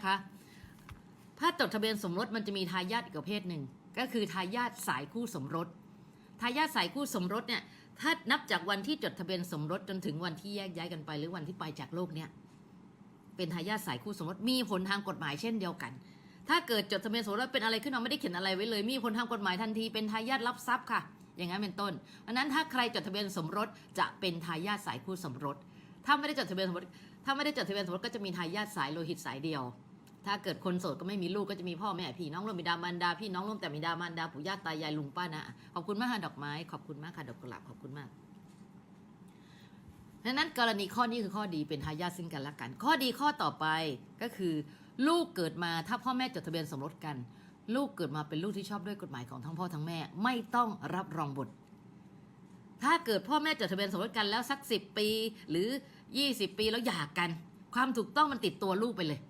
นะคะ ถ้าจดทะเบียนสมรสมันจะมีทายาทอีกประเภทหนึ่ง ก็คือทายาทสายคู่สมรส ทายาทสายคู่สมรสเนี่ย ถ้านับจากวันที่จดทะเบียนสมรสจนถึงวันที่แยกย้ายกันไป หรือวันที่ไปจากโลกเนี่ย เป็นทายาทสายคู่สมรส มีผลทางกฎหมายเช่นเดียวกัน ถ้าเกิดจดทะเบียนสมรสเป็นอะไรขึ้นมาไม่ได้เขียนอะไรไว้เลย มีผลทางกฎหมายทันที เป็นทายาทรับทรัพย์ค่ะ อย่างนั้นเป็นต้นอันนั้นถ้าใครจดทะเบียนสมรสจะเป็นทายาทสายคู่สมรสถ้าไม่ได้จดทะเบียนสมรสถ้าไม่ได้จดทะเบียนสมรสก็จะมีทายาทสายโลหิตสายเดียว ถ้าเกิดคนโสดก็ไม่มีลูกก็จะมีพ่อแม่พี่น้องร่วมบิดามารดาพี่น้องร่วมแต่บิดามารดาปู่ย่าตายายลุงป้านะขอบคุณมากค่ะดอกไม้ขอบคุณมากค่ะดอกกุหลาบขอบคุณมากดังนั้นกรณีข้อนี้คือข้อดีเป็นทายาทซึ่งกันและกัน ข้อดีข้อต่อไปก็คือ ลูกเกิดมาถ้าพ่อแม่จดทะเบียนสมรสกัน ลูกเกิดมาเป็นลูกที่ชอบด้วยกฎหมายของทั้งพ่อทั้งแม่ไม่ต้องรับรองบุตรถ้าเกิดพ่อแม่จดทะเบียนสมรสกันแล้วสักสิปี หรือ 20 ปีแล้วหย่ากัน ความถูกต้องมันติดตัวลูกไปเลย